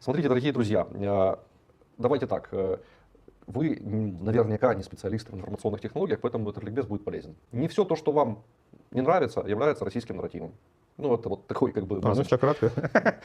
Смотрите, дорогие друзья, э, давайте так. э, Вы наверняка не специалисты в информационных технологиях, поэтому этот ликбез будет полезен. Не все то, что вам не нравится, является российским нарративом. Ну, это вот такой как бы... А, ну, месседж. все кратко.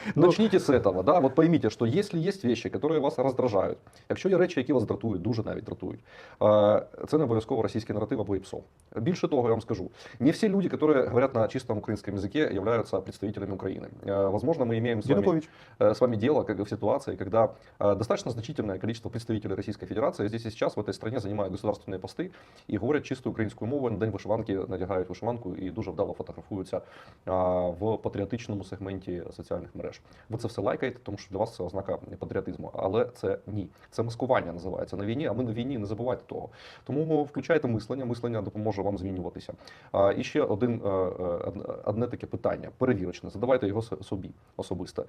Ну, Начните з этого, да? От пойміть, що якщо є речі, які вас роздражають, якщо є речі, які вас дратують, дуже навіть дратують, е, це не обов'язково російський наратив або ІПСО. Більше того, я вам скажу, не всі люди, які говорять на чистом українському языке, являются представителями Украины. Э, Возможно, мы имеем с вами, Янукович. э, с вами дело как в ситуации, когда э, достаточно значительное количество представителей Российской Федерации здесь и сейчас в этой стране занимают государственные посты и говорят чистую українську мову, на день вишиванки надягають вишиванку і дуже вдало фотографуються а, в патріотичному сегменті соціальних мереж. Ви це все лайкаєте, тому що для вас це ознака патріотизму. Але це ні. Це маскування називається на війні, а ми на війні не забувайте того. Тому включайте мислення, мислення допоможе вам змінюватися. І ще один, е, е, одне- таке питання, перевірочне. Задавайте його собі особисто.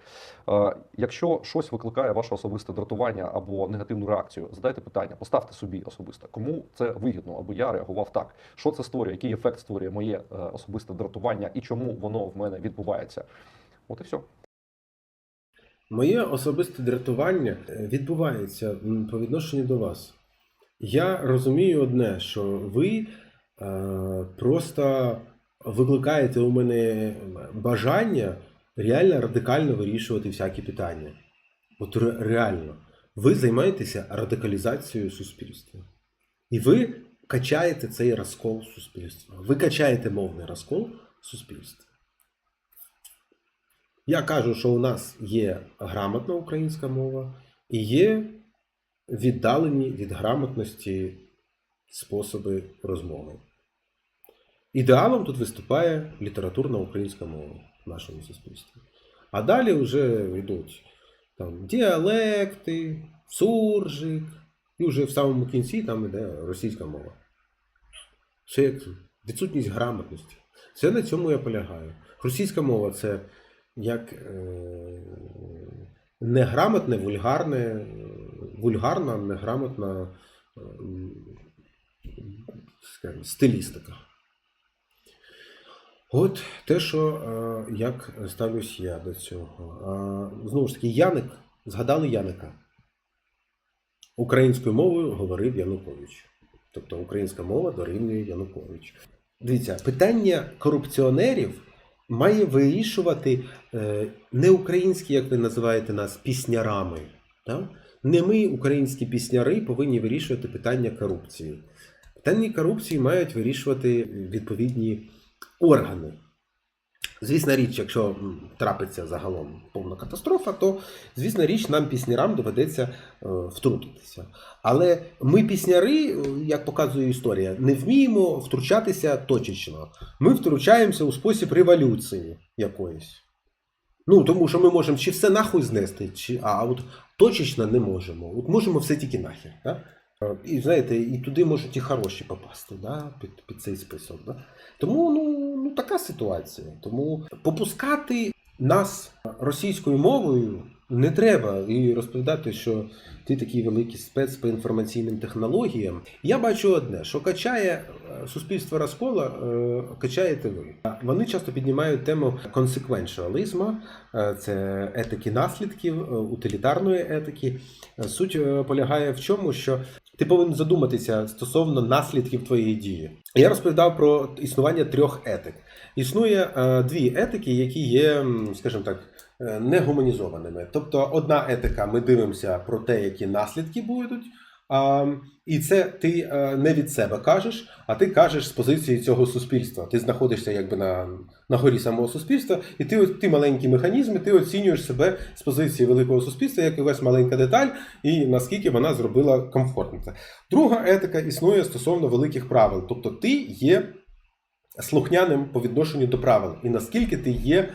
Якщо щось викликає ваше особисте дратування або негативну реакцію, задайте питання, поставте собі особисто, кому це вигідно, аби я реагував так. Що це створює, який ефект створює моє е, особисте дратування і чому воно в мене відбувається. От і все. Моє особисте дратування е, відбувається по відношенню до вас. Я розумію одне, що ви е, просто викликаєте у мене бажання реально радикально вирішувати всякі питання. От ре- реально. Ви займаєтеся радикалізацією суспільства. І ви качаєте цей розкол суспільства. Ви качаєте мовний розкол суспільства. Я кажу, що у нас є грамотна українська мова і є віддалені від грамотності способи розмови. Ідеалом тут виступає літературна українська мова в нашому суспільстві. А далі вже йдуть там, діалекти, суржик, і вже в самому кінці там іде російська мова. Це як відсутність грамотності. Це на цьому я полягаю. Російська мова це як е, неграмотне, вульгарне, е, вульгарна, неграмотна е, скажімо, стилістика. От те, що е, як ставлюсь я до цього. Знову ж таки, Яник, згадали Яника. Українською мовою говорив Янукович. Тобто українська мова дорівнює Янукович. Дивіться, питання корупціонерів має вирішувати е, не українські, як ви називаєте нас, піснярами. Так? Не ми, українські пісняри, повинні вирішувати питання корупції. Питання корупції мають вирішувати відповідні органи. Звісна річ, якщо трапиться загалом повна катастрофа, то звісна річ, нам піснярам доведеться е, втрутитися. Але ми, пісняри, е, як показує історія, не вміємо втручатися точечно. Ми втручаємося у спосіб революції якоїсь. Ну, тому що ми можемо чи все нахуй знести, чи, а от точечно не можемо. От можемо все тільки нахер. Да? Е, І знаєте, і туди можуть і хороші попасти да? під, під цей список. Да? Тому ну, ну, така ситуація. Тому попускати нас російською мовою не треба і розповідати, що ти такий великий спец по інформаційним технологіям. Я бачу одне, що качає е, суспільство розкола, е, качаєте ви. Вони часто піднімають тему консеквенціалізму, е, це етики наслідків, утилітарної етики. Суть полягає в чому, що ти повинен задуматися стосовно наслідків твоєї дії. Я розповідав про існування трьох етик. Існує е, дві етики, які є, скажімо так, е, негуманізованими. Тобто, одна етика, ми дивимося про те, які наслідки будуть. І це ти е, не від себе кажеш, а ти кажеш з позиції цього суспільства. Ти знаходишся якби на, на горі самого суспільства, і ти, ти маленькі механізми, ти оцінюєш себе з позиції великого суспільства, як якась маленька деталь, і наскільки вона зробила комфортно. Друга етика існує стосовно великих правил. Тобто ти є слухняним по відношенню до правил, і наскільки ти є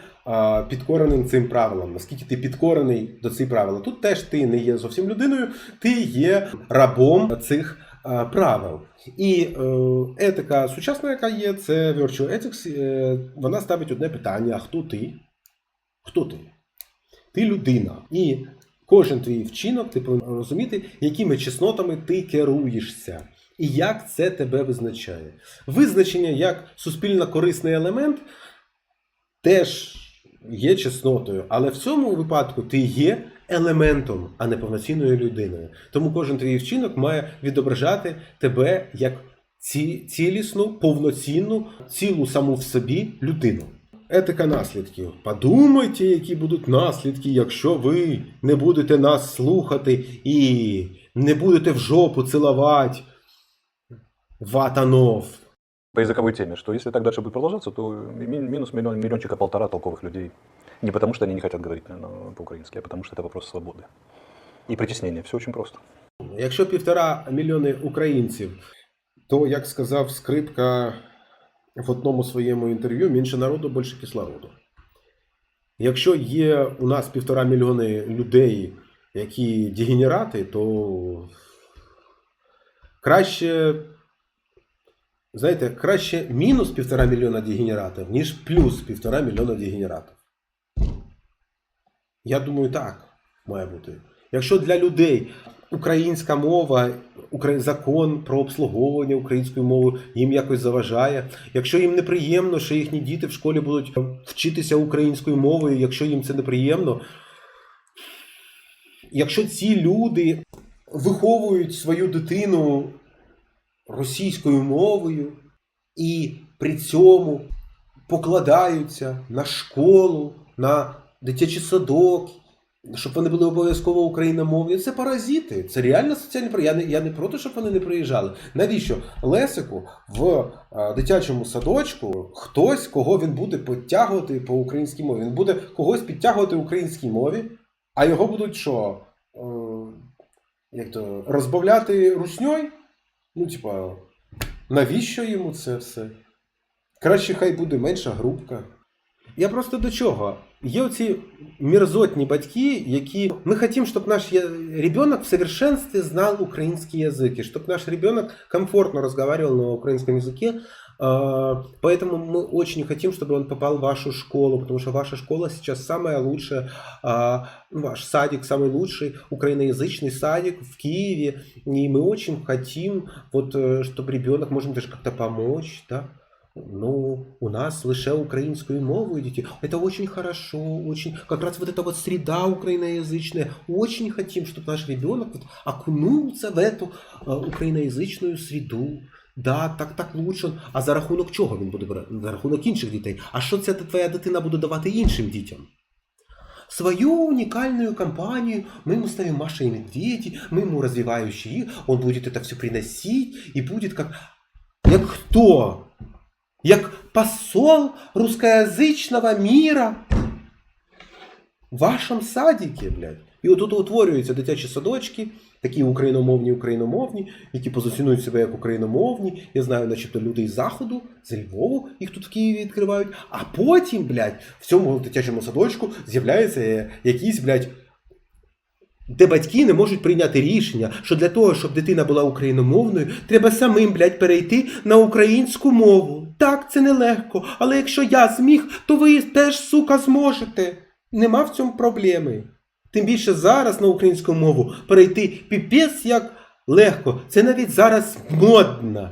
підкореним цим правилам, наскільки ти підкорений до цих правил. Тут теж ти не є зовсім людиною, ти є рабом цих правил. І е, етика сучасна, яка є, це Virtue Ethics, е, вона ставить одне питання: хто ти? Хто ти? Ти людина. І кожен твій вчинок ти повинен розуміти, якими чеснотами ти керуєшся. І як це тебе визначає? Визначення як суспільно корисний елемент теж є чеснотою, але в цьому випадку ти є елементом, а не повноцінною людиною. Тому кожен твій вчинок має відображати тебе як ці, цілісну, повноцінну, цілу саму в собі людину. Етика наслідків. Подумайте, які будуть наслідки, якщо ви не будете нас слухати і не будете в жопу цілувати ватанов. по языковой теме, что если так дальше будет продолжаться, то ми- минус миллион, миллиончика полтора толковых людей. Не потому, что они не хотят говорить наверное, по-украински, а потому, что это вопрос свободы. И притеснения. Все очень просто. Якщо півтора мільйони українців, то, як сказав Скрипка в одному своєму інтерв'ю, менше народу, більше кислороду. Якщо є у нас півтора мільйони людей, які дегенерати, то краще, знаєте, краще мінус півтора мільйона дегенератів, ніж плюс півтора мільйона дегенератів. Я думаю, так має бути. Якщо для людей українська мова, закон про обслуговування українською мовою їм якось заважає, якщо їм неприємно, що їхні діти в школі будуть вчитися українською мовою, якщо їм це неприємно, якщо ці люди виховують свою дитину російською мовою і при цьому покладаються на школу, на дитячий садок, щоб вони були обов'язково україномовні. Це паразити. Це реально соціальні. Я не, я не проти, щоб вони не приїжджали. Навіщо Лесику в дитячому садочку хтось, кого він буде підтягувати по українській мові? Він буде когось підтягувати українській мові, а його будуть що? Е, як то, розбавляти русньою? Ну, типа, навіщо йому це все? Краще хай буде менша групка. Я просто до чого? Є оці мерзотні батьки, які ми хотим, щоб наш я- ребенок в совершенстве знал украинский язык, и чтобы наш ребенок комфортно разговаривал на украинском языке. А, Поэтому мы очень хотим, чтобы он попал в вашу школу, потому что ваша школа сейчас самая лучшая, а, ну, ваш садик самый лучший, украиноязычный садик в Киеве. И мы очень хотим, вот, э, чтобы ребенок, можем даже как-то помочь, да, Ну, у нас лише українською мовою діти. Это очень хорошо, очень... Как раз вот эта вот среда украиноязычная. Очень хотим, чтобы наш ребенок вот окунулся в эту э, україноязичну среду. Да, так, так лучше. А за рахунок чого він буде брати? За рахунок інших дітей. А що ця твоя дитина буде давати іншим дітям? Свою уникальную компанию мы ему ставим Маша и Медведи, мы ему развивающие, он будет это все приносить и будет как... Як хто? Як посол русскоязичного мира в вашому садике, блядь. І отут утворюються дитячі садочки, такі україномовні, україномовні, які позиціонують себе як україномовні. Я знаю, начебто люди із Заходу, з Львову їх тут в Києві відкривають. А потім, блядь, в цьому дитячому садочку з'являється якийсь, блядь, де батьки не можуть прийняти рішення, що для того, щоб дитина була україномовною, треба самим, блядь, перейти на українську мову. Так, це нелегко, але якщо я зміг, то ви теж, сука, зможете. Нема в цьому проблеми. Тим більше зараз на українську мову перейти піпець як легко. Це навіть зараз модно.